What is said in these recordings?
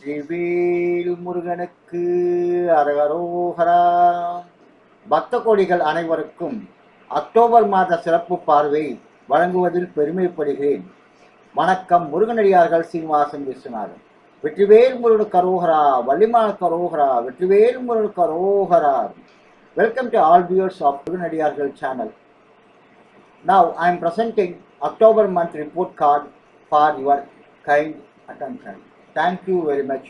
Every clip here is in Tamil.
வெற்றிவேல் முருகனுக்கு அரகரோகரா. பக்த கோடிகள் அனைவருக்கும் அக்டோபர் மாத சிறப்பு பார்வை வழங்குவதில் பெருமைப்படுகிறேன். வணக்கம் முருகனடியார்கள் சீனிவாசன் விஸ்வநாதன். வெற்றிவேல் முருகனு கரோகரா வள்ளிமான கரோகரா வெற்றிவேல் முருகனு கரோகரா welcome to all viewers of முருகனடியார்கள் channel now I am presenting October month report card for your kind attention. Thank you very much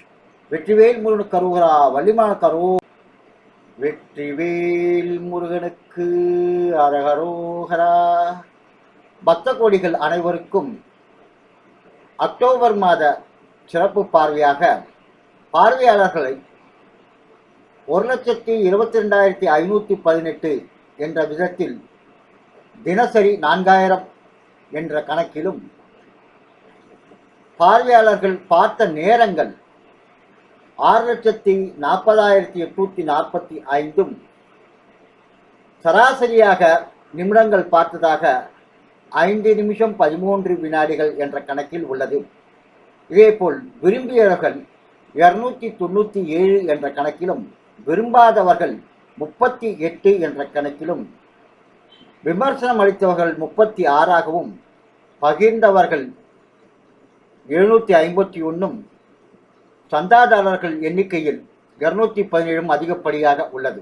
Vetrivel Murugan கருகரா வள்ளிமான கரோ வெற்றிவேல் முருகனுக்கு அரகரோகரா. பக்த கோடிகள் அனைவருக்கும் அக்டோபர் மாத சிறப்பு பார்வையாக பார்வையாளர்களை ஒரு லட்சத்தி இருபத்தி ரெண்டாயிரத்தி ஐநூற்றி பதினெட்டு என்ற விதத்தில் தினசரி நான்காயிரம் என்ற கணக்கிலும் பார்வையாளர்கள் பார்த்த நேரங்கள் ஆறு லட்சத்தி நாற்பதாயிரத்தி எட்நூத்தி நாற்பத்தி ஐந்தும் சராசரியாக நிமிடங்கள் பார்த்ததாக ஐந்து நிமிஷம் பதிமூன்று வினாடிகள் என்ற கணக்கில் உள்ளது. இதேபோல் விரும்பியவர்கள் இருநூத்தி தொண்ணூற்றி ஏழு என்ற கணக்கிலும் விரும்பாதவர்கள் முப்பத்தி எட்டு என்ற கணக்கிலும் விமர்சனம் அளித்தவர்கள் முப்பத்தி ஆறாகவும் பகிர்ந்தவர்கள் எழுநூற்றி ஐம்பத்தி ஒன்றும் சந்தாதாரர்கள் எண்ணிக்கையில் இருநூத்தி பதினேழும் அதிகப்படியாக உள்ளது.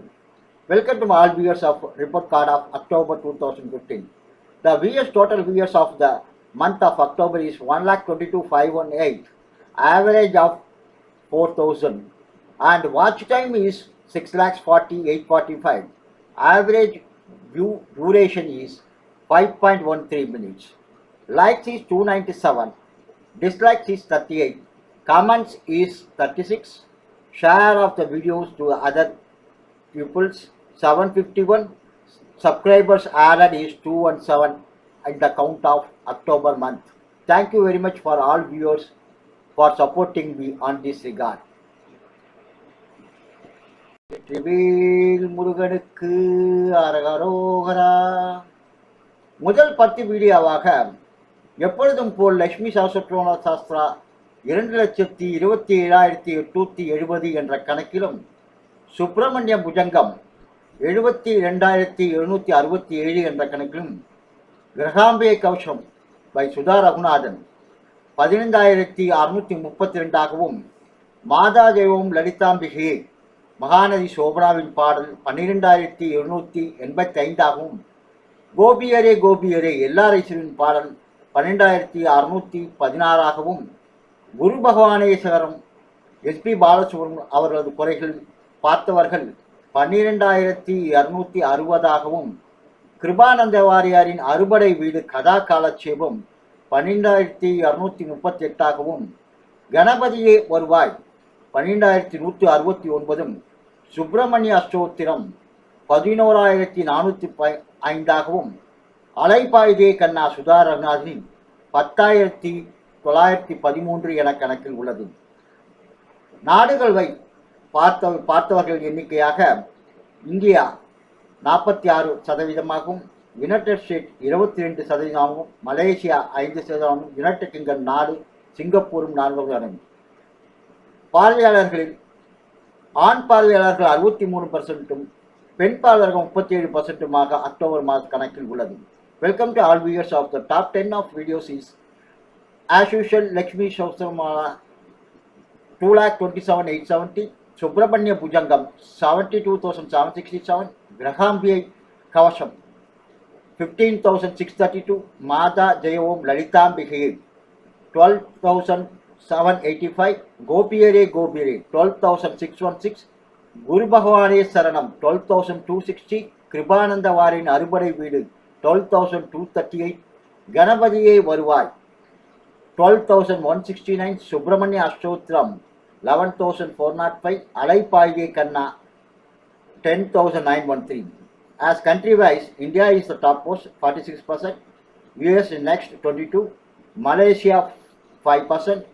Welcome to all viewers of report card of October two thousand fifteen the viewers total viewers of the month of October is one lakh twenty two five one eight average of four thousand and watch time is six lakhs forty eight forty five average view duration is five point one three minutes likes is two ninety seven dislikes is 38, comments is 36, share of the videos to other pupils 751, subscribers added is 217 at the count of October month. Thank you very much for all viewers for supporting me on this regard. Vetrivel முருகனுக்கு அரகரோகரா முதல் பத்து வீடியோவாக எப்பொழுதும் போல் லக்ஷ்மி சாஸ்திரோண சாஸ்திரா இரண்டு லட்சத்தி இருபத்தி ஏழாயிரத்தி எட்நூற்றி எழுபது என்ற கணக்கிலும் சுப்பிரமணிய புஜங்கம் எழுபத்தி ரெண்டாயிரத்தி எழுநூற்றி அறுபத்தி ஏழு என்ற கணக்கிலும் கிரகாம்பே கவசம் பை சுதா ரகுநாதன் பதினைந்தாயிரத்தி அறுநூற்றி முப்பத்தி ரெண்டாகவும் மாதா தெய்வம் லலிதாம்பிகை மகாநதி சோபனாவின் பாடல் பன்னிரெண்டாயிரத்தி எழுநூற்றி எண்பத்தி ஐந்தாகவும் கோபியரே கோபியரே எல்லாரைசுவின் பாடல் பன்னெண்டாயிரத்தி அறுநூற்றி பதினாறாகவும் குரு பகவானேஸ்வரம் எஸ்பி பாலசுப்ரமணியம் அவர்களது குறைகள் பார்த்தவர்கள் பன்னிரெண்டாயிரத்தி இரநூத்தி அறுபதாகவும் கிருபானந்த வாரியாரின் அறுபடை வீடு கதா காலட்சேபம் பன்னிரெண்டாயிரத்தி இரநூத்தி முப்பத்தி எட்டாகவும் கணபதியே வருவாய் பன்னிரெண்டாயிரத்தி நூற்றி அறுபத்தி ஒன்பதும் சுப்பிரமணிய அஷ்டோத்திரம் பதினோராயிரத்தி நானூற்றி ப ஐந்தாகவும் அலைபாய்தே கண்ணா சுதா ரகுநாதனின் பத்தாயிரத்தி தொள்ளாயிரத்தி பதிமூன்று என கணக்கில் உள்ளது. நாடுகள் வை பார்த்த பார்த்தவர்கள் எண்ணிக்கையாக இந்தியா நாற்பத்தி ஆறு சதவீதமாகவும் யுனைடெட் ஸ்டேட் இருபத்தி ரெண்டு சதவீதமாகவும் மலேசியா ஐந்து சதவீதமாகவும் யுனைடெட் கிங்டம் நாடு சிங்கப்பூரும் நான்காவது அடங்கும் பார்வையாளர்களில் ஆண் பார்வையாளர்கள் அறுபத்தி மூணு பர்சன்ட்டும் பெண் பார்வையாளர்கள் முப்பத்தி ஏழு பர்சன்ட்டுமாக அக்டோபர் மாத கணக்கில் உள்ளது. Welcome to all viewers of the top ten of videos is as usual Lakshmi சௌசரமாலா two lakh twenty seven eight seventy Subramanya Bhujangam seventy two thousand seven sixty seven கிரகாம்பியை Kavacham fifteen thousand six thirty two மாதா ஜெயவோம் லலிதாம்பிகையை Twelve thousand seven eighty five கோபியரே கோபியரே twelve thousand six one six குரு பகவானே சரணம் twelve thousand two sixty Kirupananda வாரின் அறுபடை வீடு twelve thousand two thirty eight கணபதியே வருவாய் twelve thousand one sixty nine Subramaniya அஷ்டோத்திரம் eleven thousand four naught five அலைப்பாய்வே Kanna ten thousand nine one three As country wise, India is the top post 46%, US is next 22, Malaysia 5%,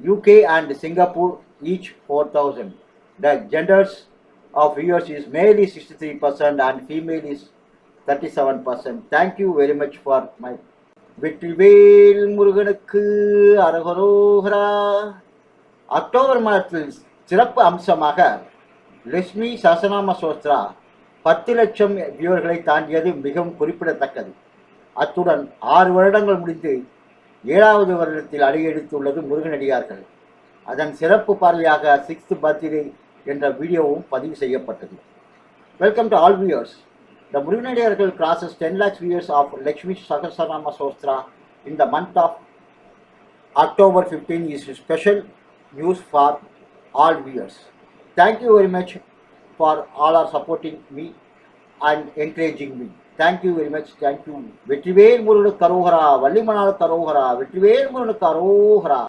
UK and Singapore each 4,000. The genders of viewers is male is 63% and female is 37%. Thank you very much for my வெற்றிவேல் முருகனுக்கு அரகரோகரா. அக்டோபர் மாதத்தில் சிறப்பு அம்சமாக லட்சுமி சசநாம சோஸ்திரா பத்து லட்சம் வியூவர்களை தாண்டியது மிகவும் குறிப்பிடத்தக்கது. அத்துடன் ஆறு வருடங்கள் முடிந்து ஏழாவது வருடத்தில் அடியெடுத்துள்ளது முருகனடியார்கள். அதன் சிறப்பு பார்வையாக சிக்ஸ்த் பர்த்டே என்ற வீடியோவும் பதிவு செய்யப்பட்டது. Welcome to all viewers the முருகனடியார்கள் crosses ten lakhs viewers of Lakshmi சகசநாம சோஸ்திரா in the month of October 15 is special news for all viewers. Thank you very much for all are supporting me and encouraging me. Thank you very much. Thank you. வெற்றிவேல் முருகனுக்கு அரோகரா வள்ளிமணாளுக்கு அரோகரா வெற்றிவேல் முருகனுக்கு அரோகரா